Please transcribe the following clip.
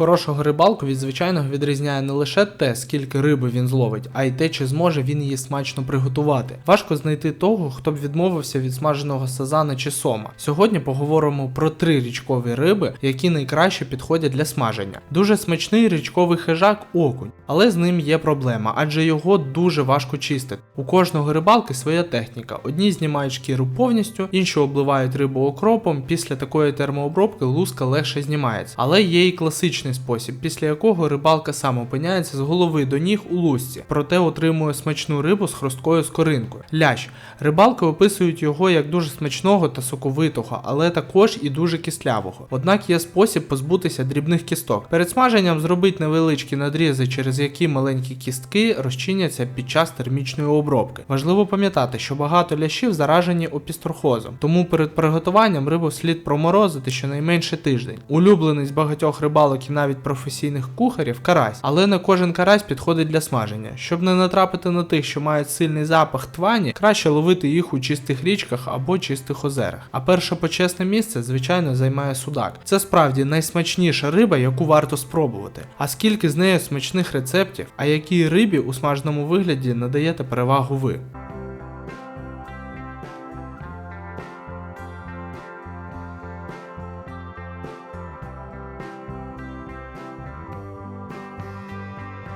Хорошого рибалку від звичайного відрізняє не лише те, скільки риби він зловить, а й те, чи зможе він її смачно приготувати. Важко знайти того, хто б відмовився від смаженого сазана чи сома. Сьогодні поговоримо про три річкові риби, які найкраще підходять для смаження. Дуже смачний річковий хижак окунь, але з ним є проблема, адже його дуже важко чистити. У кожного рибалки своя техніка. Одні знімають шкіру повністю, інші обливають рибу окропом. Після такої термообробки луска легше знімається. Але є і класичний спосіб, після якого рибалка сам опиняється з голови до ніг у лусці, проте отримує смачну рибу з хрусткою скоринкою. Лящ. Рибалки описують його як дуже смачного та соковитого, але також і дуже кислявого. Однак є спосіб позбутися дрібних кісток. Перед смаженням зробить невеличкі надрізи, через які маленькі кістки розчиняться під час термічної обробки. Важливо пам'ятати, що багато лящів заражені опістрохозом, тому перед приготуванням рибу слід проморозити щонайменше тиждень. Улюблений з багатьох рибалок і навіть професійних кухарів карась, але не кожен карась підходить для смаження. Щоб не натрапити на тих, що мають сильний запах твані, краще ловити їх у чистих річках або чистих озерах. А перше почесне місце, звичайно, займає судак. Це справді найсмачніша риба, яку варто спробувати. А скільки з нею смачних рецептів, а якій рибі у смаженому вигляді надаєте перевагу ви?